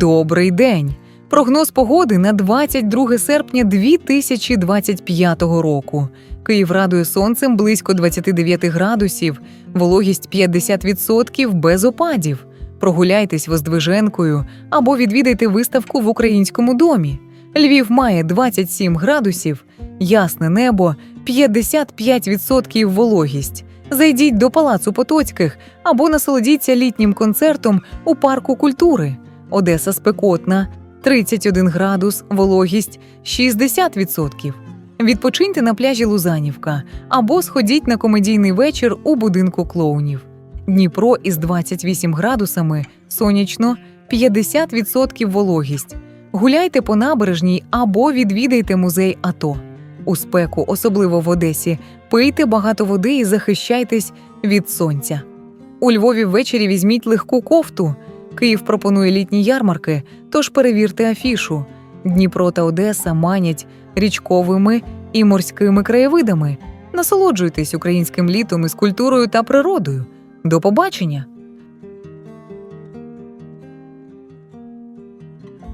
Добрий день! Прогноз погоди на 22 серпня 2025 року. Київ радує сонцем близько 29 градусів, вологість 50% без опадів. Прогуляйтесь Воздвиженкою або відвідайте виставку в українському домі. Львів має 27 градусів, ясне небо, 55% вологість. Зайдіть до Палацу Потоцьких або насолодіться літнім концертом у парку культури. Одеса спекотна, 31 градус, вологість 60%. Відпочиньте на пляжі Лузанівка або сходіть на комедійний вечір у будинку клоунів. Дніпро із 28 градусами, сонячно 50% вологість. Гуляйте по набережній або відвідайте музей АТО. У спеку, особливо в Одесі, пийте багато води і захищайтесь від сонця. У Львові ввечері візьміть легку кофту. Київ пропонує літні ярмарки, тож перевірте афішу. Дніпро та Одеса манять річковими і морськими краєвидами. Насолоджуйтесь українським літом із культурою та природою. До побачення!